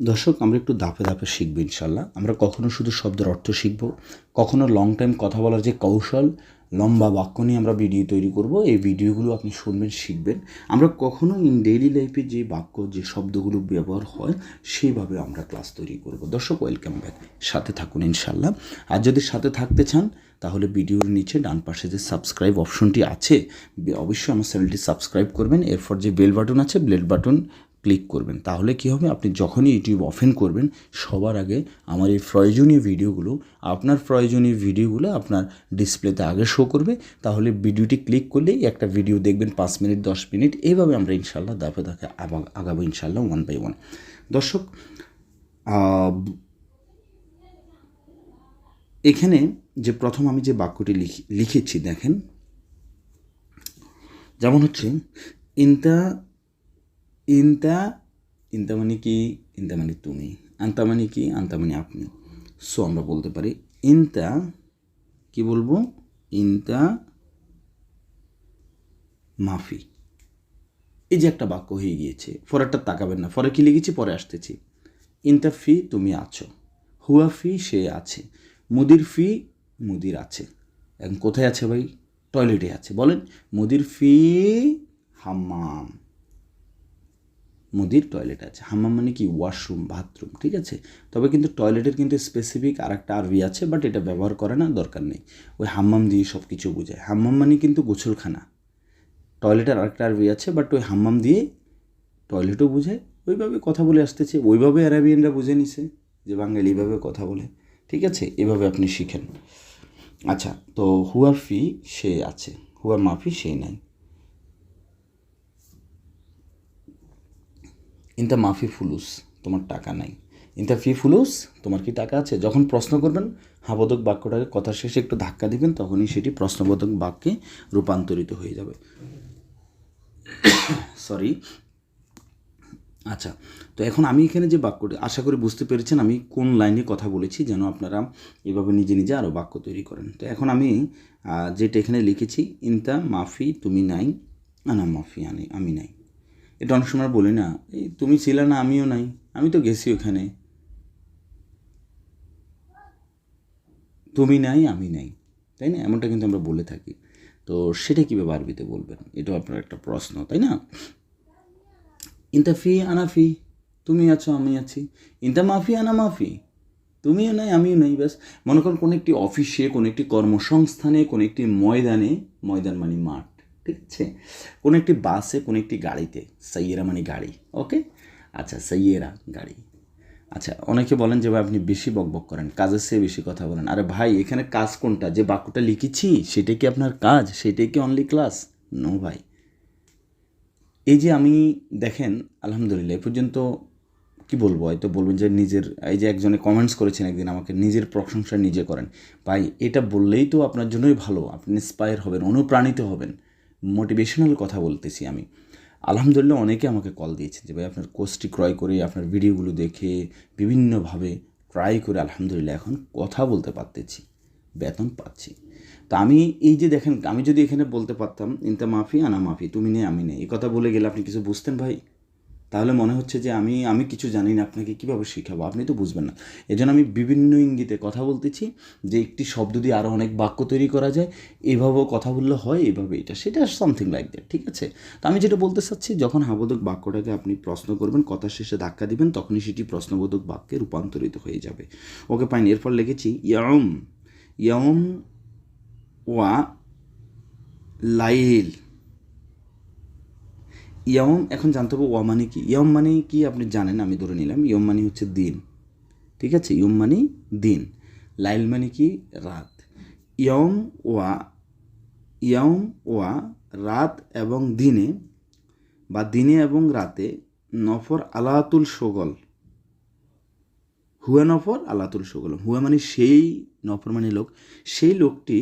দর্শক, আমরা একটু দাপে দাপে শিখব ইনশাল্লাহ আমরা কখনো শুধু শব্দের অর্থ শিখব, কখনো লং টাইম কথা বলার যে কৌশল, লম্বা বাক্য নিয়ে আমরা ভিডিও তৈরি করব, এই ভিডিওগুলো আপনি শুনবেন, শিখবেন। আমরা কখনো ইন ডেইলি লাইফে যে বাক্য, যে শব্দগুলো ব্যবহার হয়, সেইভাবে আমরা ক্লাস তৈরি করব। দর্শক ওয়েলকাম ব্যাক সাথে থাকুন ইনশাল্লাহ আর যদি সাথে থাকতে চান, তাহলে ভিডিওর নিচে ডান পাশে যে সাবস্ক্রাইব অপশনটি আছে অবশ্যই আমার চ্যানেলটি সাবস্ক্রাইব করবেন। এরপর যে বেল বাটন আছে বেল বাটন ক্লিক করবেন, তাহলে কী হবে? আপনি যখনই ইউটিউব ওপেন করবেন, সবার আগে আমার এই প্রয়োজনীয় ভিডিওগুলো আপনার প্রয়োজনীয় ভিডিওগুলো আপনার ডিসপ্লেতে আগে শো করবে। তাহলে ভিডিওটি ক্লিক করলেই একটা ভিডিও দেখবেন পাঁচ মিনিট, দশ মিনিট এইভাবে আমরা ইনশাল্লাহ দাপে দাপে আগাবো ইনশাল্লাহ ওয়ান বাই ওয়ান দর্শক এখানে যে প্রথম আমি যে বাক্যটি লিখি, লিখেছি, দেখেন। যেমন হচ্ছে, ইনতা ইনতা ইনতা মানে কি ইনতা মানে তুমি আন্তা মানে কি আন্তা মানে আপনি সো আমরা বলতে পারি ইনতা কি বলব ইনতা মাফি এই যে একটা বাক্য হয়ে গিয়েছে পরেরটা তাকাবেন না পরে কি লিখেছি পরে আসতেছি ইনতা ফি তুমি আছো হুয়া ফি সে আছে মুদির ফি মুদির আছে এখন কোথায় আছে ভাই টয়লেটে আছে বলেন মুদির ফি হাম্মাম মুদির টয়লেট আছে। হাম্মাম মানে কি? ওয়াশরুম বাথরুম ঠিক আছে? তবে কিন্তু টয়লেটের কিন্তু স্পেসিফিক আর একটা আরবি আছে বাট এটা ব্যবহার করে না, দরকার নেই। ওই হাম্মাম দিয়ে সব কিছু বোঝায়। হাম্মাম মানে কিন্তু গোসলখানা। টয়লেটের আরেকটা আরবি আছে বাট ওই হাম্মাম দিয়ে টয়লেটও বোঝায়। ওইভাবে কথা বলে আসতেছে। ওইভাবে অ্যারাবিয়ানরা বুঝে নিছে, যে বাঙালি এইভাবে কথা বলে। ঠিক আছে? এভাবে আপনি শিখেন। আচ্ছা তো হুয়া ফি সে আছে। হুয়া মাফি সে নাই। ইনতা মাফি ফুলুস তোমার টাকা নাই। ইনতা ফি ফুলুস তোমার কি টাকা আছে? যখন প্রশ্ন করবেন হাবোধক বাক্যটাকে কথার শেষে একটু ধাক্কা দিবেন, তখনই সেটি প্রশ্নবোধক বাক্যে রূপান্তরিত হয়ে যাবে। সরি আচ্ছা তো এখন আমি এখানে যে বাক্যটি, আশা করি বুঝতে পেরেছেন, আমি কোন লাইনে কথা বলেছি যেন আপনারা এভাবে নিজে নিজে আরও বাক্য তৈরি করেন। তো এখন আমি যেটা এখানে লিখেছি, ইনতা মাফি তুমি নাই, আনা মাফি আনি, আমি নাই। এটা অনেক সময় বলি না, এই তুমি ছিলে না, আমিও নাই, আমি তো গেছি ওখানে। তুমি নাই, আমি নাই। তাই না? এমনটা কিন্তু আমরা বলে থাকি। তো সেটা কীভাবে আরবিতে বলবেন? এটাও আপনার একটা প্রশ্ন, তাই না? ইনতা ফি, আনা ফি, তুমি আছো, আমি আছি। ইনতা মাফি, আনা মাফি, তুমিও নাই, আমিও নাই। ব্যাস, মনে করুন কোনো একটি অফিসে, কোনো একটি কর্মসংস্থানে, কোনো একটি ময়দানে, ময়দান মানে মাঠ। ঠিক আছে কোনো একটি বাসে, কোনো একটি গাড়িতে, সাইয়েরা মানে গাড়ি, ওকে? আচ্ছা সাইয়েরা, গাড়ি। আচ্ছা অনেকে বলেন যে ভাই, আপনি বেশি বকবক করেন, কাজের চেয়ে বেশি কথা বলেন। আরে ভাই, এখানে কাজ কোনটা? যে বাক্যটা লিখেছি সেটাই কি আপনার কাজ? সেটাই কি অনলি ক্লাস নো ভাই। এই যে আমি, দেখেন, আলহামদুলিল্লাহ, এ পর্যন্ত কি বলব? হয়তো বলবেন যে নিজের, এই যে একজনে কমেন্টস করেছেন একদিন, আমাকে নিজের প্রশংসা নিজে করেন। ভাই, এটা বললেই তো আপনার জন্যই ভালো। আপনি ইন্সপায়ার হবেন, অনুপ্রাণিত হবেন। মোটিভেশনাল কথা বলতেছি আমি। আলহামদুলিল্লাহ অনেকে আমাকে কল দিয়েছে যে, ভাই, আপনার কোর্সটি ক্রয় করে, আপনার ভিডিওগুলো দেখে, বিভিন্নভাবে ট্রাই করে আলহামদুলিল্লাহ এখন কথা বলতে পারতেছি, বেতন পাচ্ছি। তো আমি এই যে দেখেন, আমি যদি এখানে বলতে পারতাম, ইনতা মাফি, আনা মাফি, তুমি নেই আমি নেই এই কথা বলে গেলে আপনি কিছু বুঝতেন ভাই? তাহলে মনে হচ্ছে যে আমি আমি কিছু জানি না, আপনাকে কীভাবে শেখাবো? আপনি তো বুঝবেন না। এজন্য আমি বিভিন্ন ইঙ্গিতে কথা বলতেছি যে একটি শব্দ দিয়ে আরও অনেক বাক্য তৈরি করা যায়। এভাবেও কথা বললে হয়, এভাবে এটা। সেটা সামথিং লাইক দ্যাট ঠিক আছে? তো আমি যেটা বলতে চাচ্ছি, যখন হাবোধক বাক্যটাকে আপনি প্রশ্ন করবেন কথা শেষে ধাক্কা দিবেন, তখনই সেটি প্রশ্নবোধক বাক্যে রূপান্তরিত হয়ে যাবে। ওকে পাইন এরপর লিখেছি ইয়ম ইয়ম ওয়া লাইল। ইয়ম, এখন জানতে হবে ওয়া মানে কি। ইয়ম মানে কি আপনি জানেন, আমি ধরে নিলাম। ইয়ম মানে হচ্ছে দিন। ঠিক আছে? ইয়ম মানে দিন। লাইল মানে কি? রাত। ইয়ম ওয়া ইয়ম ওয়া রাত এবং দিনে বা দিনে এবং রাতে নফর আলাতুল সগল হুয়া নফর আলাতুল সগল হুয়া মানে সেই নফর মানে লোক। সেই লোকটি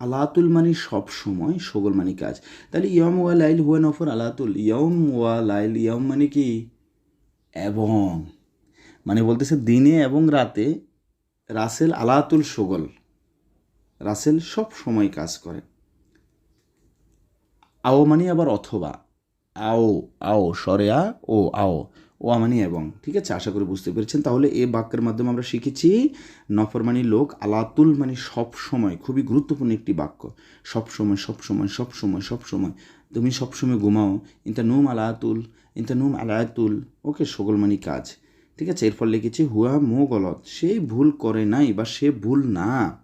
আলাতুল মানে সব সময় সগল মানে কাজ। তাহলে ইয়ম ওয়া লাইল হুয়া নফর আলাতুল ইয়ম ওয়া লাইল ইয়ম মানে কি? এবং। মানে বলতেছে দিনে এবং রাতে রাসেল আলাতুল সগল। রাসেল সব সময় কাজ করে। আও মানে আবার অথবা। আও আও সরে আ ও, আও। ও মানে এবং, ঠিক আছে? আশা করি বুঝতে পেরেছেন। তাহলে এ বাক্যের মাধ্যমে আমরা শিখেছি, নফরমানি লোক আলাতুল মানে সব সময়, খুবই গুরুত্বপূর্ণ একটি বাক্য। সব সময় সব সময় সব সময় সব সময়। তুমি সব সময় ঘুমাও। ইন্তা নুম আলাতুল, ইন্তা নুম আলাতুল। ওকে সকল মানে কাজ। ঠিক আছে? এরপর লিখেছি, হুয়া মো গলত। সে ভুল করে নাই বা সে ভুল না।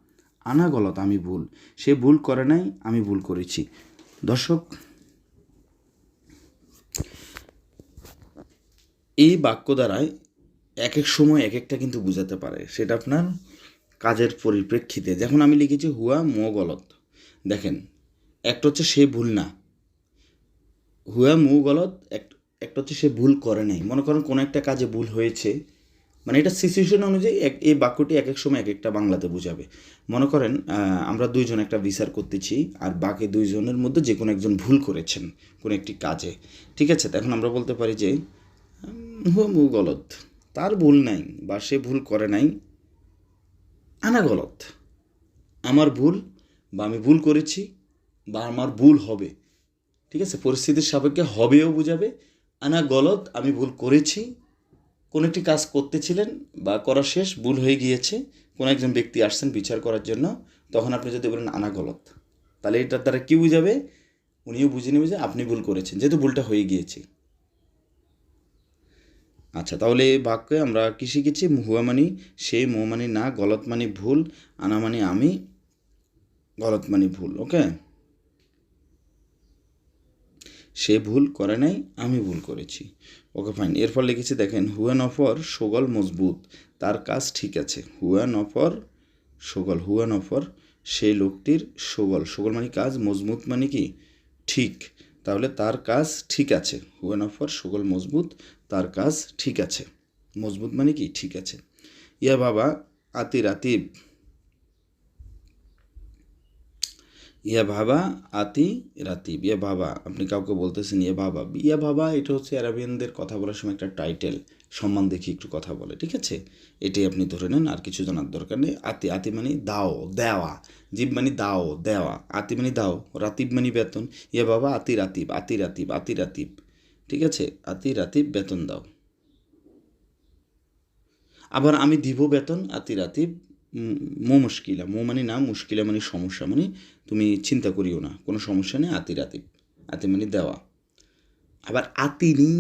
আনা গলত, আমি ভুল। সে ভুল করে নাই, আমি ভুল করেছি। দর্শক এই বাক্য দ্বারাই এক এক সময় এক একটা কিন্তু বোঝাতে পারে। সেটা আপনার কাজের পরিপ্রেক্ষিতে। যখন আমি লিখেছি, হুয়া মো গলত। দেখেন, একটা হচ্ছে সে ভুল না। হুয়া মু গলত? এক- একটা হচ্ছে সে ভুল করে নাই। মনে করেন কোনো একটা কাজে ভুল হয়েছে। মানে এটা সিচুয়েশন অনুযায়ী এক, এই বাক্যটি এক এক সময় এক একটা বাংলাতে বোঝাবে। মনে করেন আমরা দুইজন একটা বিচার করতেছি আর বাকি দুইজনের মধ্যে যে কোনো একজন ভুল করেছেন কোনো একটি কাজে। ঠিক আছে? এখন আমরা বলতে পারি যে মু গলত। তার ভুল নাই বা সে ভুল করে নাই, আনা গলত। আমার ভুল বা আমি ভুল করেছি বা আমার ভুল হবে। ঠিক আছে? পরিস্থিতির সাপেক্ষে হবেও বোঝাবে। আনা গলত, আমি ভুল করেছি। কোনো একটি কাজ করতেছিলেন বা করা শেষ, ভুল হয়ে গিয়েছে। কোনো একজন ব্যক্তি আসছেন বিচার করার জন্য, তখন আপনি যদি বলেন আনা গলত, তাহলে এটার দ্বারা কী বুঝাবে? উনিও বুঝে নেবে যে আপনি ভুল করেছেন, যেহেতু ভুলটা হয়ে গিয়েছে। আচ্ছা তাহলে এই বাক্যে আমরা কী শিখেছি? হুয়া মানি সে মো মানি না গলত মানি ভুল আনা মানি আমি গলত মানি ভুল, ওকে? সে ভুল করে নাই, আমি ভুল করেছি। Okay, fine. এরপর লিখেছি, দেখেন, হুয়া নফর, সোগল মজবুত, তার কাজ ঠিক আছে। হুয়া নফর, সোগল, হুয়া নফর, সেই লোকটির সোগল। সোগল মানে কাজ, মজবুত মানে কি? ঠিক। তাহলে তার কাজ ঠিক আছে। হুয়েন অফার সুগল মজবুত, তার কাজ ঠিক আছে। মজবুত মানে কি? ঠিক আছে। ইয়া বাবা, আতির আতিব। ইয়া ভাবা আতি রাতিব, ইয়া বাবা আপনি কাউকে বলতেছেন ইয়া বাবা ইয়া বাবা এটা হচ্ছে অ্যারাবিয়ানদের কথা বলার সময় একটা টাইটেল, সম্মান দেখি একটু কথা বলে, ঠিক আছে? এটাই আপনি ধরে নেন, আর কিছু জানার দরকার নেই। আতি আতি মানে দাও, দেওয়া, জীব মানে দাও, দেওয়া, আতি মানে দাও, রাতিব মানে বেতন, ইয়া বাবা আতি রাতিব আতি রাতিব আতি রাতিব, ঠিক আছে? আতি রাতিব, বেতন দাও। আবার আমি দিব বেতন, আতি রাতি মো মুশকিলা, মো মানে না, মুশকিলা মানে সমস্যা মানে তুমি চিন্তা করিও না, কোনো সমস্যা নেই, আতি রাতি, আতি মানে দেওয়া। আবার আতিনি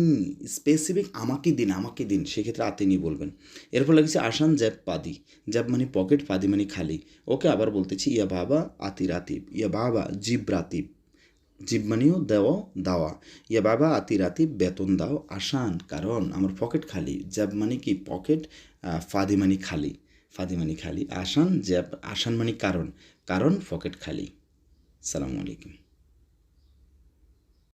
স্পেসিফিক আমাকে দিন আমাকে দিন, সেক্ষেত্রে আতিনি বলবেন। এরপর লাগছে আসান জ্যাব পাদি, জ্যাব মানে পকেট পাদি মানে খালি। ওকে আবার বলতেছি, ইয়া বাবা আতি রাতিব ইয়া বাবা জিব রাতিব জিব মানেও দেওয়া, দাওয়া। ইয়া বাবা আতি রাতি, বেতন দাও, আসান, কারণ আমার পকেট খালি, জ্যাব মানে কি, পকেট ফাদি মানে খালি। ফাদি মানে খালি আসান যে আসান মানে কারণ কারণ পকেট খালি। সালামু আলাইকুম।